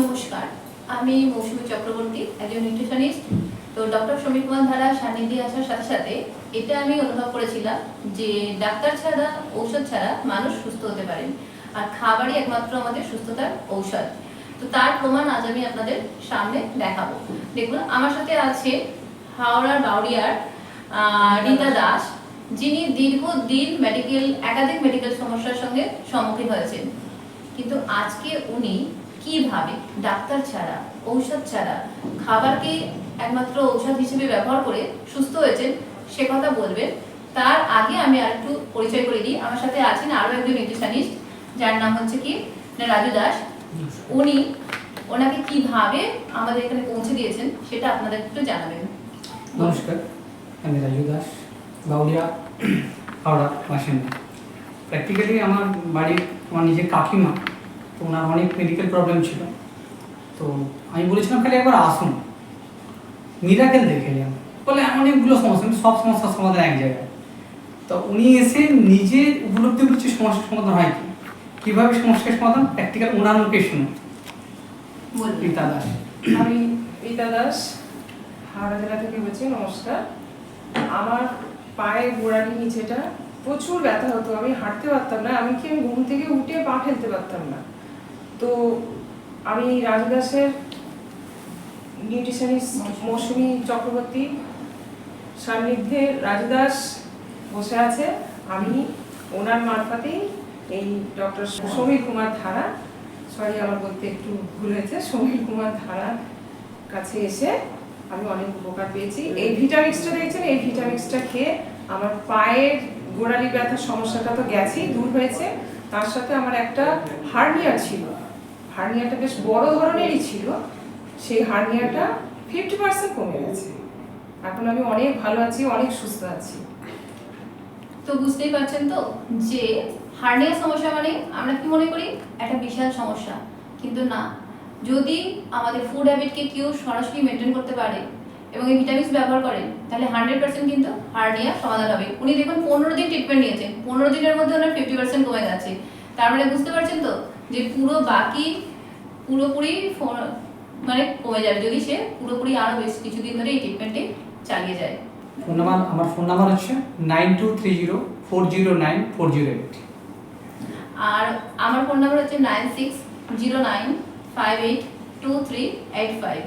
নমস্কার, আমি মৌসুমী চক্রবর্তী, একজন নিউট্রিশনিস্ট তো ডক্টর সমীর কুমার ধারা, সান্নিধ্যে আসার সাথে সাথে এটা আমি অনুভব করেছিলাম যে ডাক্তার ছাড়া, ঔষধ ছাড়া মানুষ সুস্থ হতে পারেন। আর খাবারই একমাত্র আমাদের সুস্থতার ঔষধ। তো তার প্রমাণ আজ আমি আপনাদের সামনে দেখাবো। দেখুন, আমার সাথে আছে হাওড়ার বাউরিয়ার রীতা দাস, যিনি দীর্ঘদিন মেডিকেল একাধিক মেডিকেল সমস্যার সঙ্গে সম্মুখীন হয়েছেন। কিন্তু আজকে উনি কীভাবে ডাক্তার ছাড়া, ঔষধ ছাড়া, খাবারকে একমাত্র ঔষধ হিসেবে ব্যবহার করে সুস্থ হয়েছেন, সে কথা বলবেন। তার আগে আমি আর একটু পরিচয় করে দিই। আমার সাথে আছেন আরও একজন নিউট্রিশনিস্ট যার নাম হচ্ছে কি? রাজু দাস। উনি ওনাকে কীভাবে আমাদের এখানে পৌঁছে দিয়েছেন, সেটা আপনাদের একটু জানাবেন। নমস্কার, আমি রাজু দাস বাউরিয়া হাওড়া, বাসিন্দা। প্র্যাকটিক্যালি আমার বাড়ির, আমার নিজের কাকিমা তো ওনার অনেক মেডিকেল প্রবলেম ছিল। তো আমি বলেছিলাম খালি একবার আসুন। মিরাকেল দেখে যান বলে অনেকগুলো সমস্যা কিন্তু সব সমস্যার সমাধান এক জায়গায়। তো উনি এসে নিজে উপলব্ধি করছে সমস্যার সমাধান হয় কি? কীভাবে সমস্যার সমাধান? প্র্যাকটিক্যাল ওনার মুখে শুনুন। বলবেন রীতা দাস। আমি রীতা দাস হাওড়া জেলা থেকে বলছি নমস্কার। আমার পায়ের গোড়ালি নিচেটা প্রচুর ব্যথা হতো। আমি হাঁটতে পারতাম না। এমনকি আমি ঘুম থেকে উঠে পা ফেলতে পারতাম না? তো আমি রাজু দাসের নিউট্রিশনিস্ট মৌসুমী। চক্রবর্তী সান্নিধ্যে রাজু দাস বসে আছে। আমি ওনার মারফতেই এই ডক্টর সমীর কুমার ধারা সরি আমার বলতে একটু ভুল হয়েছে সমীর কুমার ধারার কাছে এসে আমি অনেক উপকার পেয়েছি। এই ভিটামিক্সটা দেখছেন? এই ভিটামিক্সটা খেয়ে আমার পায়ের গোড়ালি ব্যথার সমস্যাটা তো গেছেই দূর হয়েছে। তার সাথে আমার একটা হার্নিয়া ছিল। হার্নিয়াটা বেশ বড় ধরনেরই ছিল, সেই হার্নিয়াটা ফিফটি পার্সেন্ট কমে গেছে। এখন আমি অনেক ভালো আছি, অনেক সুস্থ আছি। তো বুঝতেই পারছেন তো যে হার্নিয়া সমস্যা মানে আমরা কি মনে করি? একটা বিশাল সমস্যা। কিন্তু না, যদি আমাদের ফুড হ্যাবিটকে কেউ সরাসরি মেনটেন করতে পারে এবং এই ভিটামিনস ব্যবহার করেন তাহলে হান্ড্রেড পার্সেন্ট কিন্তু হার্নিয়া সমাধান হবে। উনি দেখুন পনেরো দিন ট্রিটমেন্ট নিয়েছেন। পনেরো দিনের মধ্যে ওনার ফিফটি পার্সেন্ট কমে গেছে। তার মানে বুঝতে পারছেন তো যে পুরো বাকি পুরোপুরি মানে কমে যাবে। যদি সে পুরোপুরি আরও বেশ কিছুদিন ধরে এই ট্রিটমেন্টে চালিয়ে যায়। ফোন নাম্বার আমার ফোন নাম্বার হচ্ছে nine two three zero four zero nine four zero eight. আর আমার ফোন নাম্বার হচ্ছে nine six zero nine five eight two three eight five.